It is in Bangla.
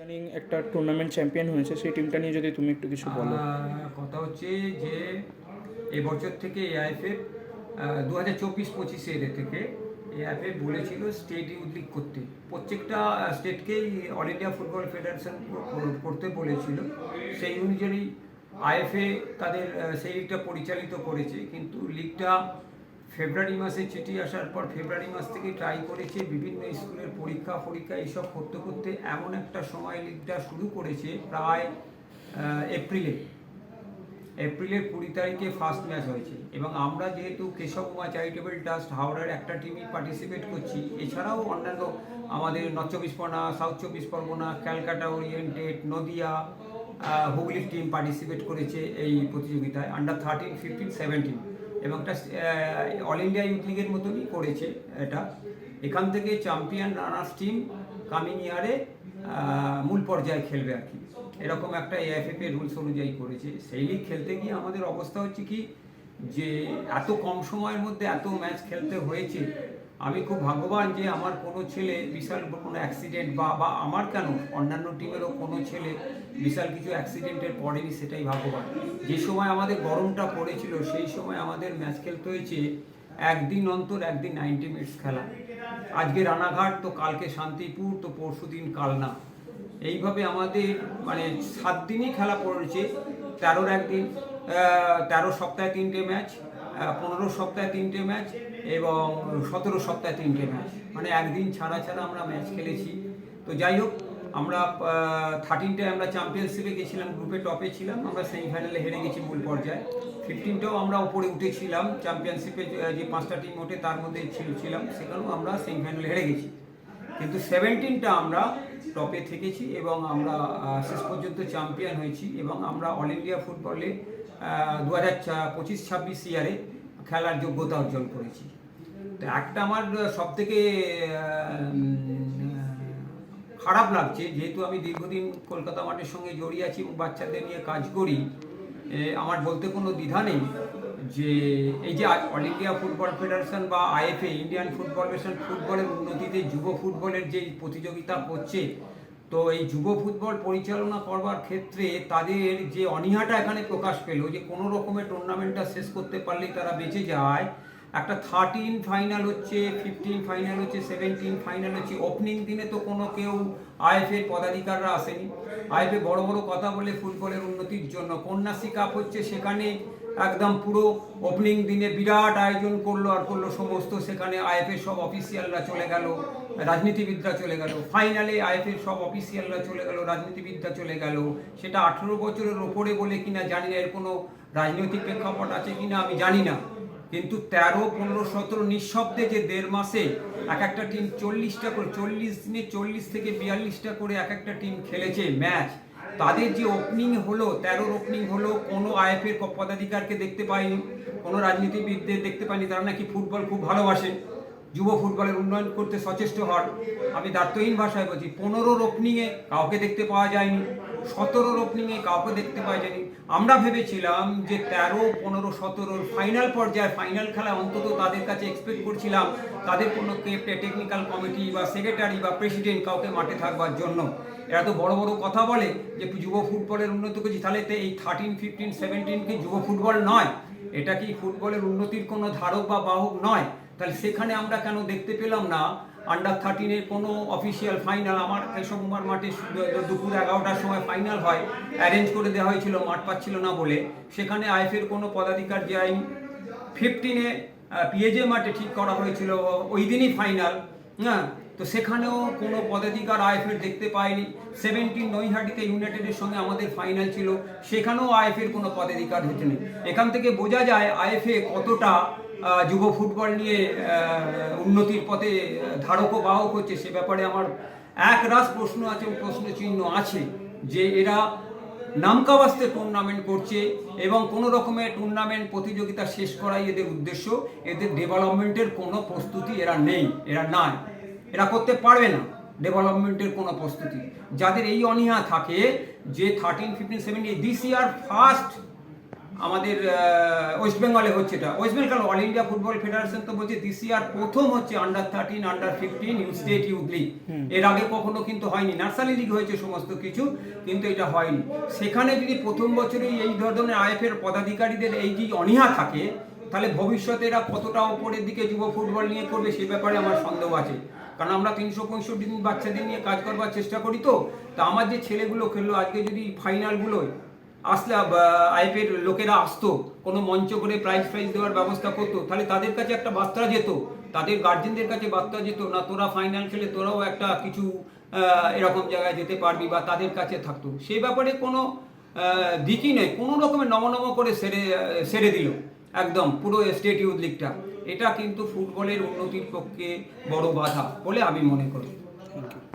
ইদানিং একটা টুর্নামেন্ট চ্যাম্পিয়ন হয়েছে, সেই টিমটা নিয়ে যদি তুমি একটু কিছু বলো। কথা হচ্ছে যে এবছর থেকে এআইএফএ দু হাজার চব্বিশ পঁচিশে থেকে এআইএফএ বলেছিল স্টেট লিগ করতে। প্রত্যেকটা স্টেটকেই অল ইন্ডিয়া ফুটবল ফেডারেশন করতে বলেছিল। সেই অনুযায়ী আইএফএ তাদের সেই লিগটা পরিচালিত করেছে। কিন্তু লিগটা ফেব্রুয়ারি মাসে চিঠি আসার পর ফেব্রুয়ারি মাস থেকে ট্রাই করেছে, বিভিন্ন স্কুলের পরীক্ষা ফরীক্ষা এইসব করতে করতে এমন একটা সময় লিগটা শুরু করেছে প্রায় এপ্রিলে। এপ্রিলের কুড়ি তারিখে ফার্স্ট ম্যাচ হয়েছে। এবং আমরা যেহেতু কেশব উমা চ্যারিটেবল ট্রাস্ট হাওড়ার একটা টিমই পার্টিসিপেট করছি, এছাড়াও অন্যান্য আমাদের নর্থ চব্বিশ পরগনা সাউথ চব্বিশ পরগনা, ক্যালকাটা ওরিয়েন্টেড নদিয়া হুগলির টিম পার্টিসিপেট করেছে এই প্রতিযোগিতায় আন্ডার থার্টিন ফিফটিন সেভেন্টিন এবং একটা অল ইন্ডিয়া ইউথ লিগের মতনই করেছে এটা। এখান থেকে চ্যাম্পিয়ন রানার্স টিম কামিং ইয়ারে মূল পর্যায়ে খেলবে আর কি। এরকম একটা এআইএফএফ এর রুলস অনুযায়ী করেছে। সেই লিগ খেলতে গিয়ে আমাদের অবস্থা হচ্ছে কি, যে এত কম সময়ের মধ্যে এত ম্যাচ খেলতে হয়েছে আমি খুব ভাগ্যবান যে আমার কোনো ছেলে বিশাল কোনো অ্যাক্সিডেন্ট বা বা আমার কেন অন্যান্য টিমেরও কোনো ছেলে বিশাল কিছু অ্যাক্সিডেন্টের পড়েনি সেটাই ভাগ্যবান। যে সময় আমাদের গরমটা পড়েছিল, সেই সময় আমাদের ম্যাচ খেলতে হয়েছে একদিন অন্তর একদিন নাইনটি মিনিটস খেলা। আজকে রানাঘাট তো কালকে শান্তিপুর, তো পরশু দিন কালনা। এইভাবে আমাদের মানে সাত দিনই খেলা পড়েছে, তেরোর একদিন তেরো সপ্তাহে তিনটে ম্যাচ পনেরো সপ্তাহে তিনটে ম্যাচ এবং সতেরো সপ্তাহে তিনটে ম্যাচ। মানে একদিন ছাড়া ছাড়া আমরা ম্যাচ খেলেছি। তো যাই হোক, আমরা থার্টিনটায় আমরা চ্যাম্পিয়নশিপে গেছিলাম গ্রুপে টপে ছিলাম, আমরা সেমিফাইনালে হেরে গেছি মূল পর্যায়ে। ফিফটিনটাও আমরা উপরে উঠেছিলাম চ্যাম্পিয়নশিপে যে পাঁচটা টিম ওঠে তার মধ্যে ছিল- ছিলাম, সেখানেও আমরা সেমিফাইনালে হেরে গেছি। কিন্তু সেভেন্টিনটা আমরা টপে থেকেছি এবং আমরা শেষ পর্যন্ত চ্যাম্পিয়ন হয়েছি এবং আমরা অল ইন্ডিয়া ফুটবলে দু হাজার পঁচিশ ছাব্বিশ ইয়ারে খেলার যোগ্যতা অর্জন করেছি। তো একটা আমার সব থেকে খারাপ লাগছে, যেহেতু আমি দীর্ঘদিন কলকাতা মাঠের সঙ্গে জড়িয়ে আছি এবং বাচ্চাদের নিয়ে কাজ করি আমার বলতে কোনো দ্বিধা নেই যে, এই যে অল ইন্ডিয়া ফুটবল ফেডারেশন বা আইএফএ ইন্ডিয়ান ফুটবল ফেডারেশন ফুটবলের উন্নতিতে যুব ফুটবলের যে প্রতিযোগিতা করছে তো এই যুব ফুটবল পরিচালনা করবার ক্ষেত্রে তাদের যে অনীহাটা এখানে প্রকাশ পেল যে কোনো রকমের টুর্নামেন্টটা শেষ করতে পারলেই তারা বেঁচে যায়। একটা থার্টিন ফাইনাল হচ্ছে ফিফটিন ফাইনাল হচ্ছে সেভেন্টিন ফাইনাল হচ্ছে ওপেনিং দিনে তো কোনো কেউ আইএফএর পদাধিকাররা আসেনি। আইএফএ বড় বড় কথা বলে ফুটবলের উন্নতির জন্য। কন্যাশ্রী কাপ হচ্ছে সেখানে একদম পুরো ওপেনিং দিনে বিরাট আয়োজন করল আর করল সমস্ত। সেখানে আইএফের সব অফিসিয়ালরা চলে গেল, রাজনীতিবিদরা চলে গেল। ফাইনালে আইএফের সব অফিসিয়ালরা চলে গেল, রাজনীতিবিদরা চলে গেল। সেটা আঠেরো বছরের ওপরে বলে কিনা জানি না, এর কোনো রাজনৈতিক প্রেক্ষাপট আছে কিনা আমি জানি না। কিন্তু তেরো, পনেরো, সতেরো নিঃশব্দে যে দেড় মাসে এক একটা টিম চল্লিশটা করে, চল্লিশ দিনে চল্লিশ থেকে বিয়াল্লিশটা করে এক একটা টিম খেলেছে ম্যাচ তাদের যে ওপেনিং হলো, তেরোর ওপেনিং হলো, কোনো আইএফের পদাধিকারকে দেখতে পাইনি, কোনো রাজনীতিবিদদের দেখতে পাইনি, তারা নাকি ফুটবল খুব ভালোবাসে, যুব ফুটবলের উন্নয়ন করতে সচেষ্ট হন। আমি দার্থহীন ভাষায় বলছি, পনেরোর ওপেনিংয়ে কাউকে দেখতে পাওয়া যায়নি। সতেরোর ওপেনিংয়ে কাউকে দেখতে পাওয়া যায়নি আমরা ভেবেছিলাম যে তেরো, পনেরো, সতেরোর ফাইনাল পর্যায়ে ফাইনাল খেলা অন্তত তাদের কাছে এক্সপেক্ট করছিলাম তাদের কোনো টেকনিক্যাল কমিটি বা সেক্রেটারি বা প্রেসিডেন্ট কাউকে মাঠে থাকবার জন্য। এরা তো বড় বড় কথা বলে যে যুব ফুটবলের উন্নত করছি তাহলে তো এই থার্টিন ফিফটিন সেভেন্টিন কি যুব ফুটবল নয়? এটা কি ফুটবলের উন্নতির কোনো ধারক বা বাহক নয়? তাহলে সেখানে আমরা কেন দেখতে পেলাম না আন্ডার থার্টিনের কোনো অফিসিয়াল ফাইনাল আমার কেশব কুমার মাঠে দুপুর এগারোটার সময় ফাইনাল হয়। অ্যারেঞ্জ করে দেওয়া হয়েছিল, মাঠ পাচ্ছিল না বলে। সেখানে আইএফের কোনো পদাধিকার যায়নি ফিফটিনে পিএজে মাঠে ঠিক করা হয়েছিল, ওই দিনই ফাইনাল হ্যাঁ তো সেখানেও কোনো পদাধিকার আইএফের দেখতে পাইনি সেভেন্টিন নৈহাটিতে ইউনাইটেডের সঙ্গে আমাদের ফাইনাল ছিল। সেখানেও আইএফের কোনো পদাধিকার হচ্ছে না এখান থেকে বোঝা যায় আইএফএ কতটা যুব ফুটবল নিয়ে উন্নতির পথে ধারক বাহক হচ্ছে, সে ব্যাপারে আমার এক রাস প্রশ্ন আছে প্রশ্ন চিহ্ন আছে যে এরা নামকাবাস্তে টুর্নামেন্ট করছে এবং কোনো রকমের টুর্নামেন্ট প্রতিযোগিতা শেষ করাই এদের উদ্দেশ্য। এদের ডেভেলপমেন্টের কোনো প্রস্তুতি এরা নেই, এরা নাই। এরা করতে পারবে না ডেভেলপমেন্টের কোনো প্রস্তুতি। যাদের এই অনীহা থাকে যে thirteen fifteen seventy this year first আমাদের ওয়েস্ট বেঙ্গলে হচ্ছে এটা। West Bengal all India football federation তো বলছে দিস ইয়ার প্রথম হচ্ছে under thirteen under fifteen state youth league এর আগে কখনো কিন্তু হয়নি। নার্সারি লিগ হয়েছে সমস্ত কিছু কিন্তু এটা হয়নি। সেখানে যদি প্রথম বছরেই এই ধরনের আইএফের পদাধিকারীদের এই যে অনীহা থাকে তাহলে ভবিষ্যতে এরা কতটা ওপরের দিকে যুব ফুটবল নিয়ে করবে সে ব্যাপারে আমার সন্দেহ আছে। কারণ আমরা তিনশো পঁয়ষট্টি দিন বাচ্চাদের নিয়ে কাজ করবার চেষ্টা করি তো। তা আমার যে ছেলেগুলো খেললো আজকে যদি ফাইনালগুলোয় আসলে আইপিএর লোকেরা আসতো, কোনো মঞ্চ করে প্রাইজ প্রাইজ দেওয়ার ব্যবস্থা করতো, তাহলে তাদের কাছে একটা বার্তা যেত, তাদের গার্জেনদের কাছে বার্তা যেত, না, তোরা ফাইনাল খেলে তোরাও একটা কিছু এরকম জায়গায় যেতে পারবি বা তাদের কাছে থাকতো। সেই ব্যাপারে কোনো দিকই নেই, কোনো রকমের নমনম করে সেরে সেরে দিল, একদম পুরো স্টেট ইউথ লিগটা এটা কিন্তু ফুটবলের উন্নতির পক্ষে বড় বাধা বলে আমি মনে করি। Thank you